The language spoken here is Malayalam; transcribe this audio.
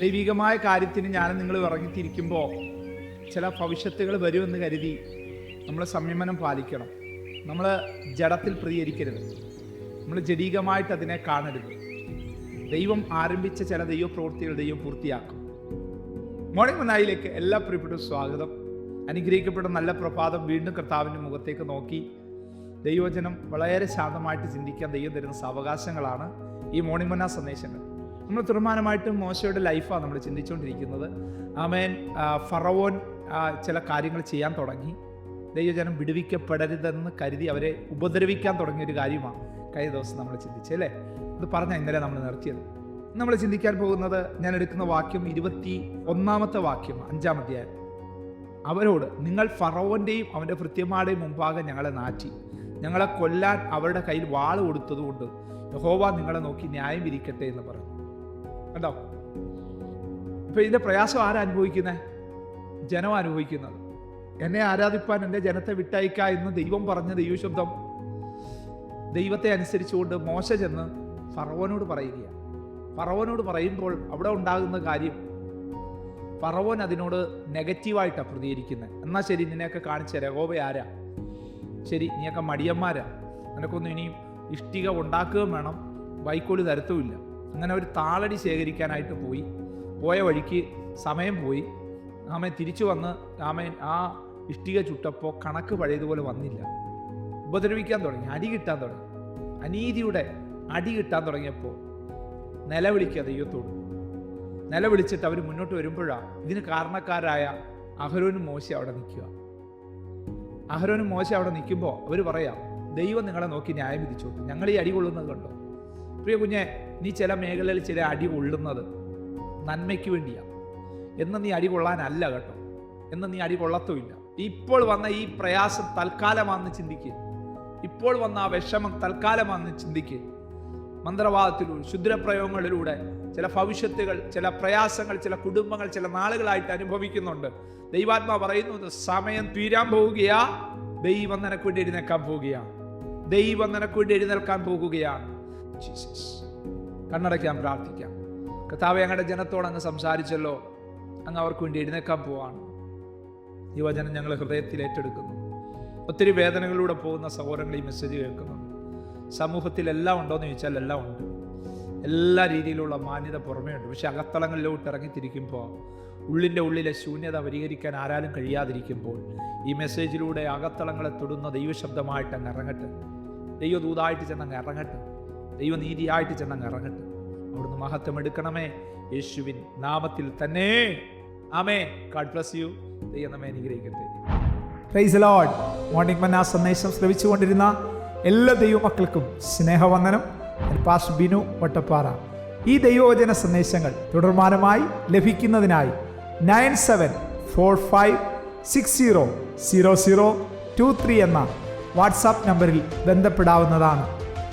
ദൈവികമായ കാര്യത്തിന് ഞാൻ നിങ്ങൾ ഇറങ്ങിത്തിരിക്കുമ്പോൾ ചില ഭവിഷ്യത്തുകൾ വരുമെന്ന് കരുതി നമ്മൾ സംയമനം പാലിക്കണം. നമ്മൾ ജഡത്തിൽ പ്രതികരിക്കരുത്. നമ്മൾ ജഡീകമായിട്ട് അതിനെ കാണരുത്. ദൈവം ആരംഭിച്ച ചില ദൈവപ്രവൃത്തികൾ ദൈവം പൂർത്തിയാക്കും. മോർണിംഗ് മനായിലേക്ക് എല്ലാ പ്രിയപ്പെട്ട സ്വാഗതം. അനുഗ്രഹിക്കപ്പെട്ട നല്ല പ്രഭാതം വീണ്ടും കർത്താവിന്റെ മുഖത്തേക്ക് നോക്കി. ദൈവജനം വളരെ ശാന്തമായിട്ട് ചിന്തിക്കാൻ ദൈവം തരുന്ന സാവകാശങ്ങളാണ് ഈ മോർണിംഗ് മന സന്ദേശങ്ങൾ. നമ്മൾ തീർമാനമായിട്ടും മോശയുടെ ലൈഫാണ് നമ്മൾ ചിന്തിച്ചുകൊണ്ടിരിക്കുന്നത്. ആമേൻ. ഫറവോൻ ചില കാര്യങ്ങൾ ചെയ്യാൻ തുടങ്ങി. ദൈവജനം വിടുവിക്കപ്പെടരുതെന്ന് കരുതി അവരെ ഉപദ്രവിക്കാൻ തുടങ്ങിയ ഒരു കാര്യമാണ് കഴിഞ്ഞ ദിവസം നമ്മൾ ചിന്തിച്ചത് ചിന്തിച്ചല്ലേ അത് പറഞ്ഞാൽ ഇന്നലെ നമ്മൾ നിർത്തിയത്. നമ്മൾ ചിന്തിക്കാൻ പോകുന്നത് ഞാൻ എടുക്കുന്ന വാക്യം ഇരുപത്തി ഒന്നാമത്തെ വാക്യം അഞ്ചാമത്തെ അവരോട് നിങ്ങൾ ഫറവോന്റെയും അവന്റെ ഭൃത്യന്മാരുടെയും മുമ്പാകെ ഞങ്ങളെ നാറ്റി. ഞങ്ങളെ കൊല്ലാൻ അവരുടെ കയ്യിൽ വാൾ കൊടുത്തതുകൊണ്ട് യഹോവ നിങ്ങളെ നോക്കി ന്യായം വിരിക്കട്ടെ എന്ന് പറഞ്ഞു. കണ്ടോ? ഇപ്പൊ ഇതിന്റെ പ്രയാസം ആരാ അനുഭവിക്കുന്നത് ജനം അനുഭവിക്കുന്നത്. എന്നെ ആരാധിപ്പാൻ എന്റെ ജനത്തെ വിട്ടയക്ക എന്ന് ദൈവം പറഞ്ഞ ദൈവശബ്ദം ദൈവത്തെ അനുസരിച്ചുകൊണ്ട് മോശ ചെന്ന് ഫറവനോട് പറയുകയാണ്. ഫറവനോട് പറയുമ്പോൾ അവിടെ ഉണ്ടാകുന്ന കാര്യം ഫറവോൻ അതിനോട് നെഗറ്റീവായിട്ടാണ് പ്രതികരിക്കുന്നത് എന്നാൽ ശരി നിന്നെയൊക്കെ കാണിച്ച രഘോബ ആരാ? ശരി നീയൊക്കെ മടിയന്മാരാ. നിനക്കൊന്നും ഇനിയും ഇഷ്ടിക ഉണ്ടാക്കുകയും വേണം വൈക്കോൽ തരത്തുമില്ല. അങ്ങനെ ഒരു താളടി ശേഖരിക്കാനായിട്ട് പോയി. പോയ വഴിക്ക് സമയം പോയി. രാമൻ തിരിച്ചു വന്ന് രാമൻ ആ ഇഷ്ടിക ചുട്ടപ്പോൾ കണക്ക് പഴയതുപോലെ വന്നില്ല. ഉപദ്രവിക്കാൻ തുടങ്ങി അടി കിട്ടാൻ തുടങ്ങി. അനീതിയുടെ അടി കിട്ടാൻ തുടങ്ങിയപ്പോൾ നിലവിളിക്കുക ദൈവത്തോട്. നിലവിളിച്ചിട്ട് അവർ മുന്നോട്ട് വരുമ്പോഴാണ് ഇതിന് കാരണക്കാരായ അഹരോനും മോശ അവിടെ നിൽക്കുക. അഹരോനും മോശ അവിടെ നിൽക്കുമ്പോൾ അവർ പറയാം ദൈവം നിങ്ങളെ നോക്കി ന്യായം വിധിച്ചോട്ടെ. ഞങ്ങൾ ഈ അടി കൊള്ളുന്നത് കണ്ടോ? പ്രിയ കുഞ്ഞെ നീ ചില മേഖലയിൽ ചില അടി കൊള്ളുന്നത് നന്മയ്ക്ക് വേണ്ടിയാണ് എന്ന് നീ അടി കൊള്ളാനല്ല കേട്ടോ. എന്ന് നീ അടി കൊള്ളത്തുമില്ല. ഇപ്പോൾ വന്ന ഈ പ്രയാസം തൽക്കാലമാണെന്ന് ചിന്തിക്കുക ഇപ്പോൾ വന്ന ആ വിഷമം തൽക്കാലമാണെന്ന് ചിന്തിക്കുക മന്ത്രവാദത്തിലൂടെ ശുദ്രപ്രയോഗങ്ങളിലൂടെ ചില ഭവിഷ്യത്തുകൾ ചില പ്രയാസങ്ങൾ ചില കുടുംബങ്ങൾ ചില നാളുകളായിട്ട് അനുഭവിക്കുന്നുണ്ട്. ദൈവാത്മാ പറയുന്നു സമയം തീരാൻ പോവുകയാ. ദൈവം നിനക്ക് വേണ്ടി പോവുകയാണ് ദൈവം നിനക്ക് വേണ്ടി എഴുന്നേൽക്കാൻ പോകുകയാണ് ജീസസ് കണ്ണടയ്ക്കാം പ്രാർത്ഥിക്കാം. കർത്താവ് ഞങ്ങളുടെ ജനത്തോട് അങ്ങ് സംസാരിച്ചല്ലോ. അങ്ങ് അവർക്ക് വേണ്ടി എഴുന്നേക്കാൻ പോവാണ്. യുവജനം ഞങ്ങൾ ഹൃദയത്തിൽ ഏറ്റെടുക്കുന്നു. ഒത്തിരി വേദനകളിലൂടെ പോകുന്ന സഹോദരങ്ങൾ ഈ മെസ്സേജ് കേൾക്കുന്നുണ്ട് സമൂഹത്തിൽ എല്ലാം ഉണ്ടോ എന്ന് ചോദിച്ചാൽ എല്ലാം ഉണ്ട്. എല്ലാ രീതിയിലുള്ള മാന്യത പുറമേ ഉണ്ട്. പക്ഷെ അകത്തളങ്ങളിലോട്ട് ഇറങ്ങിത്തിരിക്കുമ്പോൾ ഉള്ളിന്റെ ഉള്ളിലെ ശൂന്യത പരിഹരിക്കാൻ ആരാലും കഴിയാതിരിക്കുമ്പോൾ ഈ മെസ്സേജിലൂടെ അകത്തളങ്ങളെ തൊടുന്ന ദൈവശബ്ദമായിട്ട് അങ്ങ് ഇറങ്ങട്ടെ. ദൈവദൂതായിട്ട് ചെന്ന് അങ്ങ് ഇറങ്ങട്ടെ. ദൈവനീതിയായിട്ട് ചെന്നങ്ങ് ഇറങ്ങട്ടെ അവിടുന്ന് മഹത്വം എടുക്കണമേ. യേശുവിൻ നാമത്തിൽ തന്നെ. ആമേ ഗാഡ് ബ്ലസ് യു ദൈവം നമ്മെ അനുഗ്രഹിക്കട്ടെ. പ്രൈസ് ലോഡ് മോർണിംഗ് മന്ന സന്ദേശം ശ്രവിച്ചുകൊണ്ടിരുന്ന എല്ലാ ദൈവമക്കൾക്കും സ്നേഹവന്ദനം. പാസ് ബിനു വട്ടപ്പാറ. ഈ ദൈവവചന സന്ദേശങ്ങൾ തുടർമാനമായി ലഭിക്കുന്നതിനായി nine seven four five six zero zero zero two three എന്ന വാട്സാപ്പ് നമ്പറിൽ ബന്ധപ്പെടാവുന്നതാണ്.